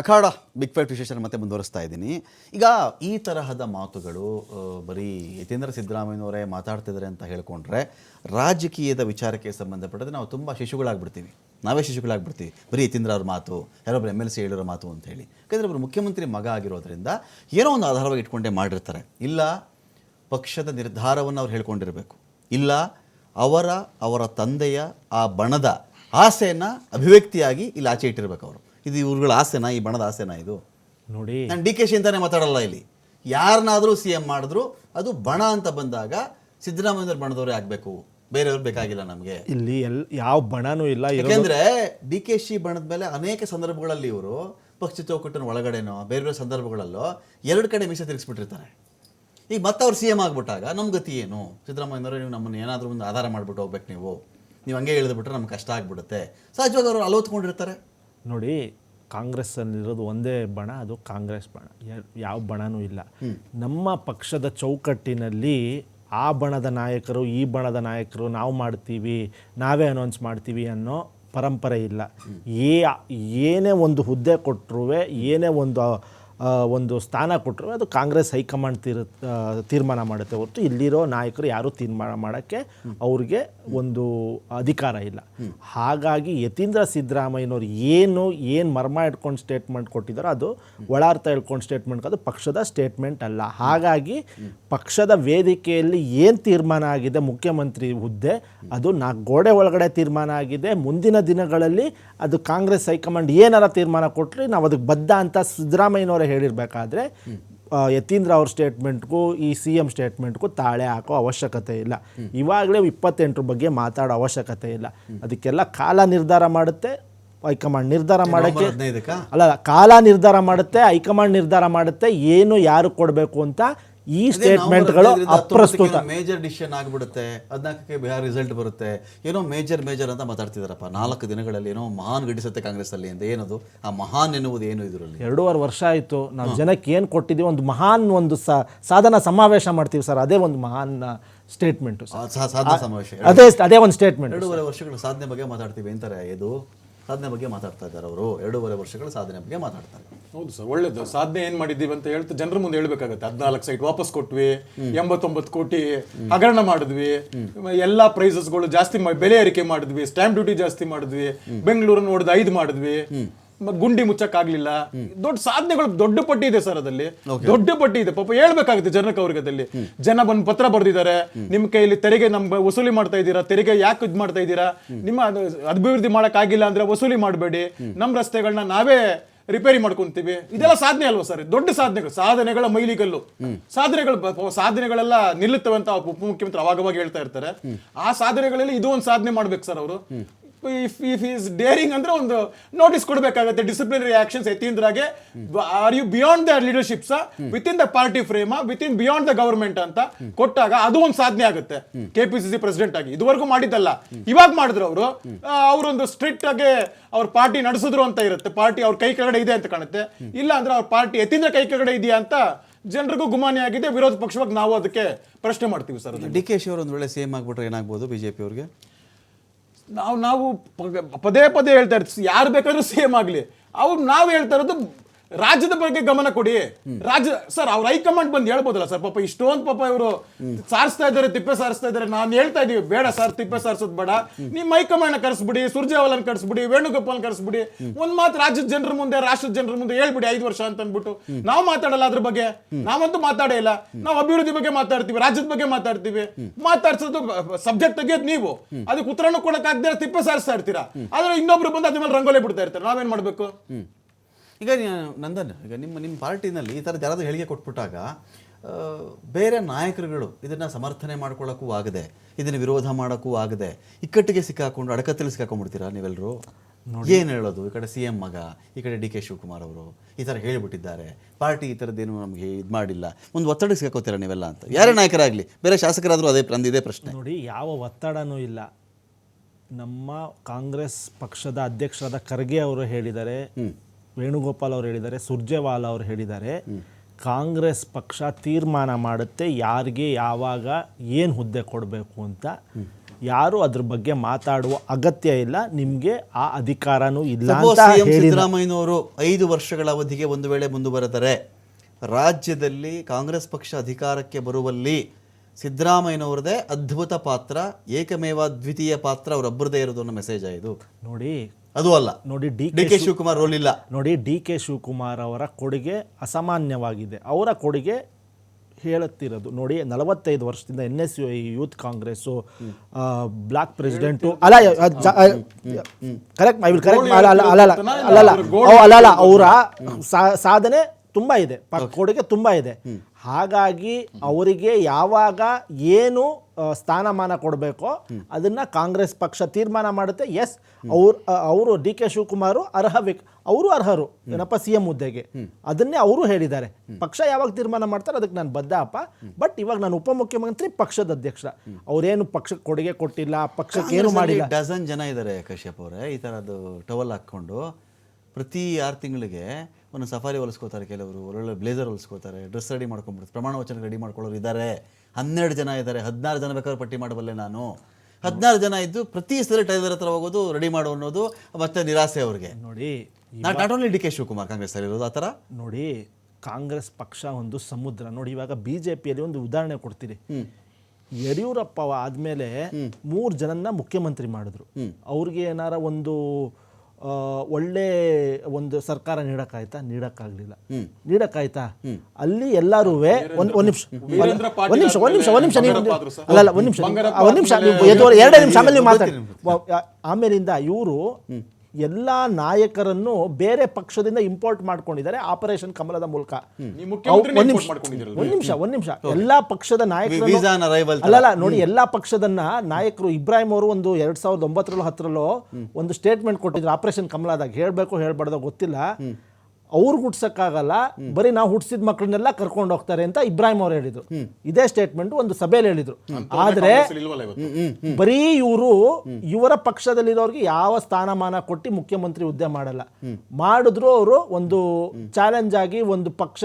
ಅಖಾಡ big fight ವಿಶೇಷ ಮತ್ತೆ ಮುಂದುವರಿಸ್ತಾ ಇದ್ದೀನಿ. ಈಗ ಈ ತರಹದ ಮಾತುಗಳು ಬರೀ ಯತೀಂದ್ರ ಸಿದ್ದರಾಮಯ್ಯನವರೇ ಮಾತಾಡ್ತಿದ್ದಾರೆ ಅಂತ ಹೇಳ್ಕೊಂಡ್ರೆ ರಾಜಕೀಯದ ವಿಚಾರಕ್ಕೆ ಸಂಬಂಧಪಟ್ಟಂತೆ ನಾವು ತುಂಬ ಶಿಶುಗಳಾಗ್ಬಿಡ್ತೀವಿ. ನಾವೇ ಶಿಶುಗಳಾಗ್ಬಿಡ್ತೀವಿ. ಬರೀ ಯತೀಂದ್ರ ಅವ್ರ ಮಾತು ಯಾರೊಬ್ಬರು ಎಂ ಎಲ್ ಸಿ ಹೇಳಿರೋ ಮಾತು ಅಂತ ಹೇಳಿ. ಯಾಕಂದರೆ ಒಬ್ಬರು ಮುಖ್ಯಮಂತ್ರಿ ಮಗ ಆಗಿರೋದ್ರಿಂದ ಏನೋ ಒಂದು ಆಧಾರವಾಗಿ ಇಟ್ಕೊಂಡೇ ಮಾಡಿರ್ತಾರೆ. ಇಲ್ಲ, ಪಕ್ಷದ ನಿರ್ಧಾರವನ್ನು ಅವ್ರು ಹೇಳ್ಕೊಂಡಿರಬೇಕು. ಇಲ್ಲ, ಅವರ ಅವರ ತಂದೆಯ ಆ ಬಣದ ಆಸೆಯನ್ನು ಅಭಿವ್ಯಕ್ತಿಯಾಗಿ ಇಲ್ಲಿ ಆಚೆ ಇಟ್ಟಿರಬೇಕು ಅವರು. ಇದು ಇವ್ರುಗಳ ಆಸೆನಾ ಈ ಬಣದ ಆಸೆನಾ ಇದು? ನೋಡಿ. ನಾನು ಡಿ ಕೆ ಶಿ ಅಂತಾನೆ ಮಾತಾಡಲ್ಲ ಇಲ್ಲಿ. ಯಾರನ್ನಾದರೂ ಸಿ ಎಂ ಮಾಡಿದ್ರು ಅದು ಬಣ ಅಂತ ಬಂದಾಗ ಸಿದ್ದರಾಮಯ್ಯ ಬಣದವರೇ ಆಗಬೇಕು. ಬೇರೆಯವ್ರು ಬೇಕಾಗಿಲ್ಲ ನಮಗೆ. ಇಲ್ಲಿ ಎಲ್ ಯಾವ ಬಣನೂ ಇಲ್ಲ ಯಾಕಂದ್ರೆ ಡಿ ಕೆ ಶಿ ಬಣದ ಮೇಲೆ ಅನೇಕ ಸಂದರ್ಭಗಳಲ್ಲಿ ಇವರು ಪಕ್ಷ ಚೌಕಟ್ಟಿನ ಒಳಗಡೆನೋ ಬೇರೆ ಬೇರೆ ಸಂದರ್ಭಗಳಲ್ಲೋ ಎರಡು ಕಡೆ ಮೀಸೆ ತಿರುಗಿಸ್ಬಿಟ್ಟಿರ್ತಾರೆ. ಈಗ ಮತ್ತೆ ಅವ್ರು ಸಿ ಎಂ ಆಗ್ಬಿಟ್ಟಾಗ ನಮ್ಮ ಗತಿ ಏನು? ಸಿದ್ದರಾಮಯ್ಯನವರು ನೀವು ನಮ್ಮನ್ನು ಏನಾದರೂ ಒಂದು ಆಧಾರ ಮಾಡಿಬಿಟ್ಟು ಹೋಗ್ಬೇಕು ನೀವು. ನೀವು ಹಂಗೆ ಇಳಿದ್ಬಿಟ್ರೆ ನಮ್ಗೆ ಕಷ್ಟ ಆಗಿಬಿಡುತ್ತೆ. ಸಹಜವಾಗಿ ಅವರು ಅಲೋತ್ಕೊಂಡಿರ್ತಾರೆ. ನೋಡಿ ಕಾಂಗ್ರೆಸ್ಸಲ್ಲಿರೋದು ಒಂದೇ ಬಣ ಅದು ಕಾಂಗ್ರೆಸ್ ಬಣ. ಯಾವ ಬಣನೂ ಇಲ್ಲ. ನಮ್ಮ ಪಕ್ಷದ ಚೌಕಟ್ಟಿನಲ್ಲಿ ಆ ಬಣದ ನಾಯಕರು ಈ ಬಣದ ನಾಯಕರು ನಾವು ಮಾಡ್ತೀವಿ ನಾವೇ ಅನೌನ್ಸ್ ಮಾಡ್ತೀವಿ ಅನ್ನೋ ಪರಂಪರೆ ಇಲ್ಲ. ಏ ಏನೇ ಒಂದು ಹುದ್ದೆ ಕೊಟ್ಟರು ಏನೇ ಒಂದು ಒಂದು ಸ್ಥಾನ ಕೊಟ್ಟರು, ಅದು ಕಾಂಗ್ರೆಸ್ ಹೈಕಮಾಂಡ್ ತೀರ್ ತೀರ್ಮಾನ ಮಾಡುತ್ತೆ ಹೊರತು ಇಲ್ಲಿರೋ ನಾಯಕರು ಯಾರೂ ತೀರ್ಮಾನ ಮಾಡೋಕ್ಕೆ ಅವ್ರಿಗೆ ಒಂದು ಅಧಿಕಾರ ಇಲ್ಲ. ಹಾಗಾಗಿ ಯತೀಂದ್ರ ಸಿದ್ದರಾಮಯ್ಯನವ್ರು ಏನು ಏನು ಮರ್ಮ ಇಟ್ಕೊಂಡು ಸ್ಟೇಟ್ಮೆಂಟ್ ಕೊಟ್ಟಿದ್ದಾರೋ ಅದು ಒಳಾರ್ಥ ಹೇಳ್ಕೊಂಡು ಸ್ಟೇಟ್ಮೆಂಟ್ ಅದು ಪಕ್ಷದ ಸ್ಟೇಟ್ಮೆಂಟ್ ಅಲ್ಲ. ಹಾಗಾಗಿ ಪಕ್ಷದ ವೇದಿಕೆಯಲ್ಲಿ ಏನು ತೀರ್ಮಾನ ಆಗಿದೆ, ಮುಖ್ಯಮಂತ್ರಿ ಹುದ್ದೆ, ಅದು ನಾ ಗೋಡೆ ಒಳಗಡೆ ತೀರ್ಮಾನ ಆಗಿದೆ. ಮುಂದಿನ ದಿನಗಳಲ್ಲಿ ಅದು ಕಾಂಗ್ರೆಸ್ ಹೈಕಮಾಂಡ್ ಏನಾರ ತೀರ್ಮಾನ ಕೊಟ್ಟರೆ ನಾವು ಅದಕ್ಕೆ ಬದ್ಧ ಅಂತ ಸಿದ್ದರಾಮಯ್ಯನವರೇ ಹೇಳಿರಬೇಕಾದ್ರೆ ಯತೀಂದ್ರ ಅವ್ರ ಸ್ಟೇಟ್ಮೆಂಟ್ಗೂ ಈ ಸಿ ಎಂ ಸ್ಟೇಟ್ಮೆಂಟ್ಗೂ ತಾಳೆ ಹಾಕೋ ಅವಶ್ಯಕತೆ ಇಲ್ಲ. ಇವಾಗಲೇ ಇಪ್ಪತ್ತೆಂಟರ ಬಗ್ಗೆ ಮಾತಾಡೋ ಅವಶ್ಯಕತೆ ಇಲ್ಲ. ಅದಕ್ಕೆಲ್ಲ ಕಾಲ ನಿರ್ಧಾರ ಮಾಡುತ್ತೆ ಹೈಕಮಾಂಡ್ ನಿರ್ಧಾರ ಮಾಡೋಕ್ಕೆ ಅಲ್ಲ, ಕಾಲ ನಿರ್ಧಾರ ಮಾಡುತ್ತೆ ಹೈಕಮಾಂಡ್ ನಿರ್ಧಾರ ಮಾಡುತ್ತೆ ಏನು ಯಾರು ಕೊಡಬೇಕು ಅಂತ ಈ ಸ್ಟೇಟ್ಮೆಂಟ್ಗಳು ಅಪ್ರಸ್ತುತ. ಮೇಜರ್ ಡಿಸಿಷನ್ ಆಗಿಬಿಡುತ್ತೆ. ಹದಿನಾಲ್ಕಕ್ಕೆ ಬಿಹಾರ್ ರಿಸಲ್ಟ್ ಬರುತ್ತೆ. ಏನೋ ಮೇಜರ್ ಮೇಜರ್ ಅಂತ ಮಾತಾಡ್ತಿದಾರಪ್ಪ. ನಾಲ್ಕು ದಿನಗಳಲ್ಲಿ ಏನೋ ಮಹಾನ್ ಗಡಿಸುತ್ತೆ ಕಾಂಗ್ರೆಸ್ ಅಲ್ಲಿ ಅಂತ ಏನದು? ಆ ಮಹಾನ್ ಎನ್ನುವುದು ಏನು ಇದರಲ್ಲಿ? ಎರಡೂವರೆ ವರ್ಷ ಆಯಿತು. ನಾವು ಜನಕ್ಕೆ ಏನು ಕೊಟ್ಟಿದ್ದೀವಿ ಒಂದು ಮಹಾನ್ ಒಂದು ಸ- ಸಾಧನ ಸಮಾವೇಶ ಮಾಡ್ತೀವಿ ಸರ್. ಅದೇ ಒಂದು ಮಹಾನ್ ಸ್ಟೇಟ್ಮೆಂಟು ಸಮಾವೇಶ. ಅದೇ ಅದೇ ಒಂದು ಸ್ಟೇಟ್ಮೆಂಟ್ ಎರಡೂವರೆ ವರ್ಷಗಳ ಸಾಧನೆ ಬಗ್ಗೆ ಮಾತಾಡ್ತೀವಿ ಅಂತಾರೆ ಇದು ಸಾಧನೆ ಬಗ್ಗೆ ಮಾತಾಡ್ತಾ ಇದ್ದಾರೆ ಅವರು. ಎರಡೂವರೆ ವರ್ಷಗಳ ಸಾಧನೆ ಬಗ್ಗೆ ಮಾತಾಡ್ತಾರೆ. ಹೌದು ಸರ್ ಒಳ್ಳೇದು. ಸಾಧನೆ ಏನ್ ಮಾಡಿದ್ದೀವಿ ಅಂತ ಹೇಳ್ತಾ ಜನರ ಮುಂದೆ ಹೇಳ್ಬೇಕಾಗತ್ತೆ. ಹದಿನಾಲ್ಕು ಸೈಟ್ ವಾಪಸ್ ಕೊಟ್ವಿ ಎಂಬತ್ತೊಂಬತ್ತು ಕೋಟಿ ಹಗರಣ ಮಾಡಿದ್ವಿ. ಎಲ್ಲಾ ಪ್ರೈಸಸ್ಗಳು ಜಾಸ್ತಿ ಬೆಲೆ ಏರಿಕೆ ಮಾಡಿದ್ವಿ ಸ್ಟ್ಯಾಂಪ್ ಡ್ಯೂಟಿ ಜಾಸ್ತಿ ಮಾಡಿದ್ವಿ ಬೆಂಗಳೂರನ್ನು ನೋಡಿದ ಐದು ಮಾಡಿದ್ವಿ. ಗುಂಡಿ ಮುಚ್ಚಕ್ ಆಗ್ಲಿಲ್ಲ ದೊಡ್ಡ ಸಾಧನೆಗಳು ದೊಡ್ಡ ಪಟ್ಟಿ ಇದೆ ಸರ್ ಅದಲ್ಲಿ ದೊಡ್ಡ ಪಟ್ಟಿ ಇದೆ. ಪಾಪ ಹೇಳ್ಬೇಕಾಗುತ್ತೆ ಜನಕ ಅವ್ರಿಗೆ ಅದಲ್ಲಿ ಜನ ಬಂದು ಪತ್ರ ಬರ್ದಿದ್ದಾರೆ. ನಿಮ್ ಕೈಯಲ್ಲಿ ತೆರಿಗೆ ನಮ್ ವಸೂಲಿ ಮಾಡ್ತಾ ಇದ್ದೀರಾ? ತೆರಿಗೆ ಯಾಕೆ ಇದ್ ಮಾಡ್ತಾ ಇದ್ದೀರಾ? ನಿಮ್ಮ ಅಭಿವೃದ್ಧಿ ಮಾಡಕ್ ಆಗಿಲ್ಲ ಅಂದ್ರೆ ವಸೂಲಿ ಮಾಡಬೇಡಿ. ನಮ್ ರಸ್ತೆಗಳನ್ನ ನಾವೇ ರಿಪೇರಿ ಮಾಡ್ಕೊಂತೀವಿ. ಇದೆಲ್ಲ ಸಾಧನೆ ಅಲ್ವಾ ಸರ್? ದೊಡ್ಡ ಸಾಧನೆಗಳು ಸಾಧನೆಗಳ ಮೈಲಿಗಲ್ಲು. ಸಾಧನೆಗಳು ಸಾಧನೆಗಳೆಲ್ಲ ನಿಲ್ಲುತ್ತವೆ ಅಂತ ಉಪಮುಖ್ಯಮಂತ್ರಿ ಅವಾಗವಾಗ ಹೇಳ್ತಾ ಇರ್ತಾರೆ. ಆ ಸಾಧನೆಗಳಲ್ಲಿ ಇದು ಒಂದು ಸಾಧನೆ ಮಾಡ್ಬೇಕು ಸರ್ ಅವರು. ಇಫ್ ಇಫ್ ಈಸ್ ಡೇರಿಂಗ್ ಅಂದ್ರೆ ಒಂದು ನೋಟಿಸ್ ಕೊಡಬೇಕಾಗತ್ತೆ disciplinary actions ಎತ್ತಿಂದ್ರಾಗೆ are you beyond the leaderships within the party frame within beyond the government ಅಂತ ಕೊಟ್ಟಾಗ ಅದು ಒಂದು ಸಾಧನೆ ಆಗುತ್ತೆ. K P C C president ಆಗಿ. ಇದುವರೆಗೂ ಮಾಡಿದ್ದಲ್ಲ. ಇವಾಗ ಮಾಡಿದ್ರು ಅವರು. ಅವರೊಂದು ಸ್ಟ್ರಿಕ್ಟ್ ಆಗಿ ಅವ್ರ ಪಾರ್ಟಿ ನಡೆಸಿದ್ರು ಅಂತ ಇರುತ್ತೆ. ಪಾರ್ಟಿ ಅವ್ರ ಕೈ ಕೆಳಗಡೆ ಇದೆ ಅಂತ ಕಾಣುತ್ತೆ. ಇಲ್ಲ ಅಂದ್ರೆ ಅವ್ರ ಪಾರ್ಟಿ ಎತ್ತಿಂದ್ರೆ ಕೈ ಕೆಳಗಡೆ ಇದೆಯಾ ಅಂತ ಜನರಿಗೂ ಗುಮಾನಿ ಆಗಿದೆ. ವಿರೋಧ ಪಕ್ಷವಾಗಿ ನಾವು ಅದಕ್ಕೆ ಪ್ರಶ್ನೆ ಮಾಡ್ತೀವಿ ಸರ್. ಡಿ ಕೆ ಶಿ ಅವರು ಒಂದು ವೇಳೆ ಸೇಮ್ ಆಗ್ಬಿಟ್ರೆ ಏನಾಗ್ಬೋದು ಬಿಜೆಪಿ ಅವ್ರಿಗೆ? ನಾವು ನಾವು ಪದೇ ಪದೇ ಹೇಳ್ತಾ ಇರ್ತೀವಿ. ಯಾರು ಬೇಕಾದ್ರೂ ಸೇಮ್ ಆಗಲಿ. ಅವ್ರು ನಾವು ಹೇಳ್ತಾ ಇರೋದು ರಾಜ್ಯದ ಬಗ್ಗೆ ಗಮನ ಕೊಡಿ. ರಾಜ್ಯ, ಸರ್, ಅವ್ರ ಹೈಕಮಾಂಡ್ ಬಂದು ಹೇಳ್ಬೋದಲ್ಲ ಸರ್. ಪಾಪ ಇಷ್ಟೊಂದು ಪಾಪ ಇವರು ಸಾರಿಸ್ತಾ ಇದ್ದಾರೆ, ತಿಪ್ಪೆ ಸಾರಿಸ್ತಾ ಇದ್ದಾರೆ. ನಾನು ಹೇಳ್ತಾ ಇದೀವಿ, ಬೇಡ ಸರ್, ತಿಪ್ಪೆ ಸಾರಿಸೋದು ಬೇಡ. ನಿಮ್ಮ ಹೈಕಮಾಂಡ್ ಕರೆಸ್ಬಿಡಿ ಸುರ್ಜೇವಾಲನ್ ಕರೆಸ್ಬಿಡಿ, ವೇಣುಗೋಪಾಲ್ ಕರೆಸ್ಬಿಡಿ. ಒಂದ್ ಮಾತು ರಾಜ್ಯದ ಜನರ ಮುಂದೆ, ರಾಷ್ಟ್ರದ ಜನರ ಮುಂದೆ ಹೇಳ್ಬಿಡಿ, ಐದು ವರ್ಷ ಅಂತ ಅಂದ್ಬಿಟ್ಟು ನಾವು ಮಾತಾಡಲ್ಲ ಅದ್ರ ಬಗ್ಗೆ. ನಾವಂತೂ ಮಾತಾಡೇ ಇಲ್ಲ. ನಾವು ಅಭಿವೃದ್ಧಿ ಬಗ್ಗೆ ಮಾತಾಡ್ತೀವಿ, ರಾಜ್ಯದ ಬಗ್ಗೆ ಮಾತಾಡ್ತೀವಿ. ಮಾತಾಡ್ಸೋದು ಸಬ್ಜೆಕ್ಟ್ ತೆಗಿಯೋದು ನೀವು. ಅದಕ್ಕೆ ಉತ್ತರನೂ ಕೊಡಕ್ ಆಗದೆ ತಿಪ್ಪೆ ಸಾರಿಸ್ತಾ ಇರ್ತೀರಾ? ಆದ್ರೆ ಇನ್ನೊಬ್ರು ಬಂದು ಅದ್ರ ಮೇಲೆ ರಂಗೋಲಿ ಬಿಡ್ತಾ ಇರ್ತಾರೆ. ನಾವೇನ್ ಮಾಡ್ಬೇಕು? ಈಗ ನಂದನ್ ಈಗ ನಿಮ್ಮ ನಿಮ್ಮ ಪಾರ್ಟಿನಲ್ಲಿ ಈ ಥರ ಯಾರಾದರೂ ಹೇಳಿಕೆ ಕೊಟ್ಬಿಟ್ಟಾಗ ಬೇರೆ ನಾಯಕರುಗಳು ಇದನ್ನು ಸಮರ್ಥನೆ ಮಾಡ್ಕೊಳ್ಳೋಕ್ಕೂ ಆಗದೆ ಇದನ್ನು ವಿರೋಧ ಮಾಡೋಕ್ಕೂ ಆಗದೆ ಇಕ್ಕಟ್ಟಿಗೆ ಸಿಕ್ಕಾಕೊಂಡು ಅಡಕತ್ತಲ್ಲಿ ಸಿಕ್ಕಾಕೊಂಡ್ಬಿಡ್ತೀರಾ ನೀವೆಲ್ಲರೂ ಏನು ಹೇಳೋದು? ಈ ಕಡೆ ಸಿ ಎಂ ಮಗ ಈ ಕಡೆ ಡಿ ಕೆ ಶಿವಕುಮಾರ್ ಅವರು ಈ ಥರ ಹೇಳಿಬಿಟ್ಟಿದ್ದಾರೆ. ಪಾರ್ಟಿ ಈ ಥರದ್ದೇನು ನಮಗೆ ಇದು ಮಾಡಿಲ್ಲ. ಒಂದು ಒತ್ತಡ ಸಿಕ್ಕಾಕೋತೀರಾ ನೀವೆಲ್ಲ ಅಂತ? ಯಾರೇ ನಾಯಕರಾಗಲಿ ಬೇರೆ ಶಾಸಕರಾದರೂ ಅದೇ ನಂದು ಇದೇ ಪ್ರಶ್ನೆ. ನೋಡಿ ಯಾವ ಒತ್ತಡನೂ ಇಲ್ಲ. ನಮ್ಮ ಕಾಂಗ್ರೆಸ್ ಪಕ್ಷದ ಅಧ್ಯಕ್ಷರಾದ ಖರ್ಗೆ ಅವರು ಹೇಳಿದ್ದಾರೆ ವೇಣುಗೋಪಾಲ್ ಅವರು ಹೇಳಿದ್ದಾರೆ ಸುರ್ಜೇವಾಲ ಅವರು ಹೇಳಿದ್ದಾರೆ ಕಾಂಗ್ರೆಸ್ ಪಕ್ಷ ತೀರ್ಮಾನ ಮಾಡುತ್ತೆ ಯಾರಿಗೆ ಯಾವಾಗ ಏನು ಹುದ್ದೆ ಕೊಡಬೇಕು ಅಂತ. ಯಾರು ಅದ್ರ ಬಗ್ಗೆ ಮಾತಾಡುವ ಅಗತ್ಯ ಇಲ್ಲ ನಿಮಗೆ ಆ ಅಧಿಕಾರನೂ ಇಲ್ಲ ಅಂತ ಸಿದ್ದರಾಮಯ್ಯನವರು ಐದು ವರ್ಷಗಳ ಅವಧಿಗೆ ಒಂದು ವೇಳೆ ಮುಂದುವರೆದರೆ ರಾಜ್ಯದಲ್ಲಿ ಕಾಂಗ್ರೆಸ್ ಪಕ್ಷ ಅಧಿಕಾರಕ್ಕೆ ಬರುವಲ್ಲಿ ಸಿದ್ದರಾಮಯ್ಯನವರದೇ ಅದ್ಭುತ ಪಾತ್ರ ಏಕಮೇವ ದ್ವಿತೀಯ ಪಾತ್ರ ಅವರೊಬ್ಬರದೇ ಇರೋದು ಅನ್ನೋ ಮೆಸೇಜ್ ಇದು. ನೋಡಿ ಅದು ಅಲ್ಲ. ನೋಡಿ D D K Shivakumar role ಇಲ್ಲ. ನೋಡಿ ಡಿ ಕೆ ಶಿವಕುಮಾರ್ ಅವರ ಕೊಡುಗೆ ಅಸಾಮಾನ್ಯವಾಗಿದೆ. ಅವರ ಕೊಡುಗೆ ಹೇಳುತ್ತಿರೋದು ನೋಡಿ ನಲವತ್ತೈದು ವರ್ಷದಿಂದ N S U youth Congress block president ಅಲ್ಲ ಕರೆಕ್ಟ್ ಐ ವಿಲ್ ಕರೆಕ್ಟ್ ಅಲ್ಲ ಅಲ್ಲ ಅವರ ಸಾಧನೆ ತುಂಬಾ ಇದೆ ಕೊಡುಗೆ ತುಂಬಾ ಇದೆ. ಹಾಗಾಗಿ ಅವರಿಗೆ ಯಾವಾಗ ಏನು ಸ್ಥಾನಮಾನ ಕೊಡಬೇಕೋ ಅದನ್ನ ಕಾಂಗ್ರೆಸ್ ಪಕ್ಷ ತೀರ್ಮಾನ ಮಾಡುತ್ತೆ. ಎಸ್ ಅವ್ರು ಅವರು ಡಿ ಕೆ ಶಿವಕುಮಾರ್ ಅರ್ಹ ವ್ಯಕ್ತಿ ಅವರು ಅರ್ಹರು. ಏನಪ್ಪ ಸಿ ಎಂ ಹುದ್ದೆಗೆ. ಅದನ್ನೇ ಅವರು ಹೇಳಿದ್ದಾರೆ. ಪಕ್ಷ ಯಾವಾಗ ತೀರ್ಮಾನ ಮಾಡ್ತಾರೆ ಅದಕ್ಕೆ ನಾನು ಬದ್ಧ ಅಪ್ಪ ಬಟ್ ಇವಾಗ ನಾನು ಉಪಮುಖ್ಯಮಂತ್ರಿ ಪಕ್ಷದ ಅಧ್ಯಕ್ಷ. ಅವರೇನು ಪಕ್ಷಕ್ಕೆ ಕೊಡುಗೆ ಕೊಟ್ಟಿಲ್ಲ ಪಕ್ಷಕ್ಕೆ ಏನು ಮಾಡಿಲ್ಲ. ಡಜನ್ ಜನ ಇದ್ದಾರೆ ಕಶ್ಯಪ್ ಅವರೇ ಈ ಥರದ್ದು ಟವಲ್ ಹಾಕ್ಕೊಂಡು ಪ್ರತಿ ಆರು ತಿಂಗಳಿಗೆ ಒಂದು ಸಫಾರಿ ಹೊಲಿಸ್ಕೋತಾರೆ ಕೆಲವರು ಒಳ್ಳೊಳ್ಳೆ ಬ್ಲೇಸರ್ ಹೊಲಿಸ್ಕೋತಾರೆ ಡ್ರೆಸ್ ರೆಡಿ ಮಾಡ್ಕೊಂಡ್ಬಿಡ್ತಾರೆ. ಪ್ರಮಾಣ ವಚನ ರೆಡಿ ಮಾಡ್ಕೊಳ್ಳೋರು ಇದ್ದಾರೆ ಹನ್ನೆರಡು ಜನ ಇದ್ದಾರೆ ಹದಿನಾರು ಜನ ಬೇಕಾದ್ರೆ ಪಟ್ಟಿ ಮಾಡಬಲ್ಲೆ ನಾನು. ಹದಿನಾರು ಜನ ಇದ್ದು ಪ್ರತಿ ಸಲ ಟೈಲರ್ ಹತ್ರ ಹೋಗೋದು ರೆಡಿ ಮಾಡು ಅನ್ನೋದು ಮತ್ತೆ ನಿರಾಸೆ ಅವ್ರಿಗೆ. ನೋಡಿ not not only D K Shivakumar Congress ಇರೋದು ಆ ಥರ? ನೋಡಿ ಕಾಂಗ್ರೆಸ್ ಪಕ್ಷ ಒಂದು ಸಮುದ್ರ. ನೋಡಿ ಇವಾಗ ಬಿ ಜೆ ಪಿಯಲ್ಲಿ ಒಂದು ಉದಾಹರಣೆ ಕೊಡ್ತೀರಿ ಯಡಿಯೂರಪ್ಪ ಆದ್ಮೇಲೆ ಮೂರು ಜನನ್ನ ಮುಖ್ಯಮಂತ್ರಿ ಮಾಡಿದ್ರು. ಅವ್ರಿಗೆ ಏನಾರ ಒಂದು ಒಳ್ಳೆ ಒಂದು ಸರ್ಕಾರ ನೀಡಕ್ಕಾಯ್ತಾ? ನೀಡಕ್ಕಾಗ್ಲಿಲ್ಲ. ನೀಡಕ್ಕಾಯ್ತಾ? ಅಲ್ಲಿ ಎಲ್ಲರೂ ಒಂದ್ ಒಂದ್ ನಿಮಿಷ. ಒಂದ್ ನಿಮಿಷ ಒಂದ್ ನಿಮಿಷ ಒಂದ್ ನಿಮಿಷ ನೀವು ಅಲ್ಲ ಅಲ್ಲ ಒಂದ್ ನಿಮಿಷ. ಒಂದ್ ನಿಮಿಷ ನೀವು ಎರಡೇ ನಿಮಿಷ ಆಮೇಲೆ ನೀವು ಮಾತಾಡಿ. ಆಮೇಲಿಂದ ಇವರು ಎಲ್ಲ ನಾಯಕರನ್ನು ಬೇರೆ ಪಕ್ಷದಿಂದ ಇಂಪೋರ್ಟ್ ಮಾಡ್ಕೊಂಡಿದ್ದಾರೆ ಆಪರೇಷನ್ ಕಮಲದ ಮೂಲಕ ಒಂದ್ import ನಿಮಿಷ ಒಂದ್ ನಿಮಿಷ ಒಂದ್ ನಿಮಿಷ. ಎಲ್ಲಾ ಪಕ್ಷದ ನಾಯಕರು ಅಲ್ಲಲ್ಲ ನೋಡಿ ಎಲ್ಲಾ ಪಕ್ಷದನ್ನ ನಾಯಕರು ಇಬ್ರಾಹಿಂ ಅವರು ಒಂದು ಎರಡ್ ಸಾವಿರದ ಒಂಬತ್ತರಲ್ಲೋ ಹತ್ತರಲ್ಲೋ ಒಂದು ಸ್ಟೇಟ್ಮೆಂಟ್ ಕೊಟ್ಟಿದ್ರು ಆಪರೇಷನ್ ಕಮಲದಾಗ ಹೇಳ್ಬೇಕು ಹೇಳ್ಬಾರ್ದೋ ಗೊತ್ತಿಲ್ಲ. ಅವ್ರು ಹುಟ್ಸಕ್ಕಾಗಲ್ಲ ಬರೀ ನಾವು ಹುಟ್ಟಿಸಿದ ಮಕ್ಕಳನ್ನೆಲ್ಲ ಕರ್ಕೊಂಡು ಹೋಗ್ತಾರೆ ಅಂತ ಇಬ್ರಾಹಿಂ ಅವ್ರು ಹೇಳಿದ್ರು. ಇದೇ ಸ್ಟೇಟ್ಮೆಂಟ್ ಒಂದು ಸಭೆಯಲ್ಲಿ ಹೇಳಿದ್ರು. ಆದ್ರೆ ಬರೀ ಇವರು ಇವರ ಪಕ್ಷದಲ್ಲಿರೋರಿಗೆ ಯಾವ ಸ್ಥಾನಮಾನ ಕೊಟ್ಟು ಮುಖ್ಯಮಂತ್ರಿ ಹುದ್ದೆ ಮಾಡಲ್ಲ. ಮಾಡಿದ್ರು ಅವರು ಒಂದು ಚಾಲೆಂಜ್ ಆಗಿ ಒಂದು ಪಕ್ಷ